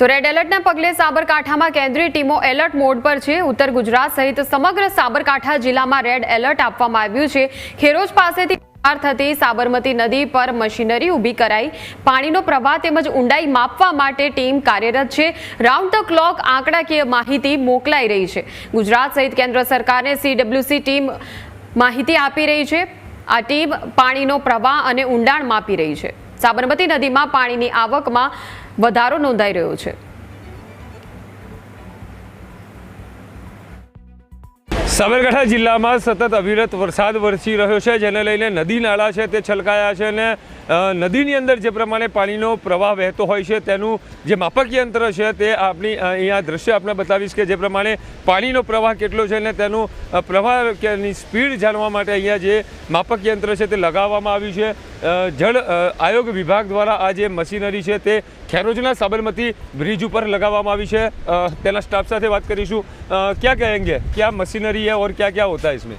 તો રેડ એલર્ટના પગલે સાબરકાંઠામાં કેન્દ્રીય ટીમો એલર્ટ મોડ પર છે. ઉત્તર ગુજરાત સહિત સમગ્ર સાબરકાંઠા જિલ્લામાં રેડ એલર્ટ આપવામાં આવ્યું છે. ખેરોજ પાસેથી પાર થતી સાબરમતી નદી પર મશીનરી ઊભી કરાઈ. પાણીનો પ્રવાહ તેમજ ઊંડાઈ માપવા માટે ટીમ કાર્યરત છે. રાઉન્ડ ધ ક્લોક આંકડાકીય માહિતી મોકલાઈ રહી છે. ગુજરાત સહિત કેન્દ્ર સરકારને સીડબ્લ્યુસી ટીમ માહિતી આપી રહી છે. આ ટીમ પાણીનો પ્રવાહ અને ઊંડાણ માપી રહી છે. સાબરમતી નદીમાં પાણીની આવકમાં વધારો નોંધાઈ રહ્યો છે. સાબરકાંઠા જિલ્લામાં સતત અવિરત વરસાદ વરસી રહ્યો છે, જેને લઈને નદી નાળા છે તે છલકાયા છે અને નદીની અંદર જે પ્રમાણે પાણીનો પ્રવાહ વહેતો હોય છે તેનું જે માપક યંત્ર છે તે આપણી અ, અહીંયા દ્રશ્ય આપણે બતાવીશ કે જે પ્રમાણે પાણીનો પ્રવાહ કેટલો છે અને તેનું અ, પ્રવાહ કે એની સ્પીડ જાણવા માટે અહીંયા જે માપક યંત્ર છે તે લગાવવામાં આવ્યું છે અ, જળ અ, આયોગ વિભાગ દ્વારા આ જે મશીનરી છે તે ખેરોજના સાબરમતી બ્રિજ ઉપર लगावामा આવી છે અ, તેના સ્ટાફ સાથે વાત કરીશું અ, क्या कहेंगे क्या मशीनरी है और क्या क्या होता है इसमें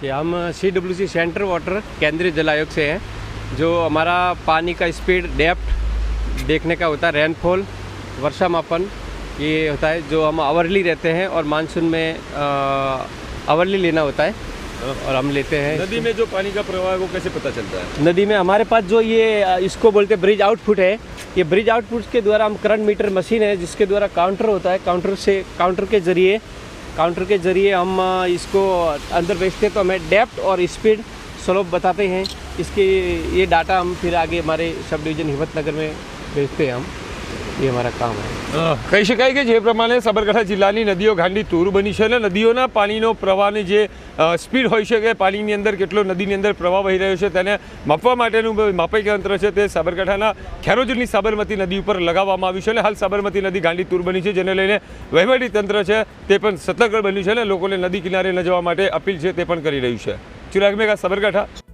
कि हम C W C centre water केंद्रीय जल आयोग से हैं जो हमारा पानी का स्पीड डेप्थ देखने का होता है रेनफॉल वर्षा मापन ये होता है जो हम आवरली रहते हैं और मानसून में आवरली लेना होता है और हम लेते हैं नदी में जो पानी का प्रवाह है वो कैसे पता चलता है? नदी में हमारे पास जो ये इसको बोलते हैं ब्रिज आउटपुट है। ये ब्रिज आउटपुट के द्वारा हम करंट मीटर मशीन है जिसके द्वारा काउंटर होता है। काउंटर से काउंटर के ज़रिए काउंटर के ज़रिए हम इसको अंदर बेचते हैं। तो हमें डेप्थ और स्पीड स्लोप बताते हैं। इसके ये डाटा हम फिर आगे हमारे सब डिवीजन हिम्मतनगर में भेजते हैं हम ये हमारा काम है અ, કહી શકાય કે જે પ્રમાણે સાબરકાંઠા જિલ્લાની નદીઓ ગાંડી તૂર બની છે અને નદીઓના પાણીનો પ્રવાહની જે અ, સ્પીડ હોય છે કે પાણીની અંદર કેટલો નદીની અંદર પ્રવાહ વહી રહ્યો છે તેને માપવા માટેનું બ- માપક યંત્ર છે તે સાબરકાંઠાના ખેરોજની સાબરમતી નદી ઉપર લગાવવામાં આવ્યું છે અને હાલ સાબરમતી નદી ગાંડી તૂર બની છે જેને લઈને વહીવટી તંત્ર છે તે પણ સતર્ક બન્યું છે અને લોકોને નદી કિનારે ન જવા માટે અપીલ છે તે પણ કરી રહ્યું છે ચિરાગ મેઘા સાબરકાંઠા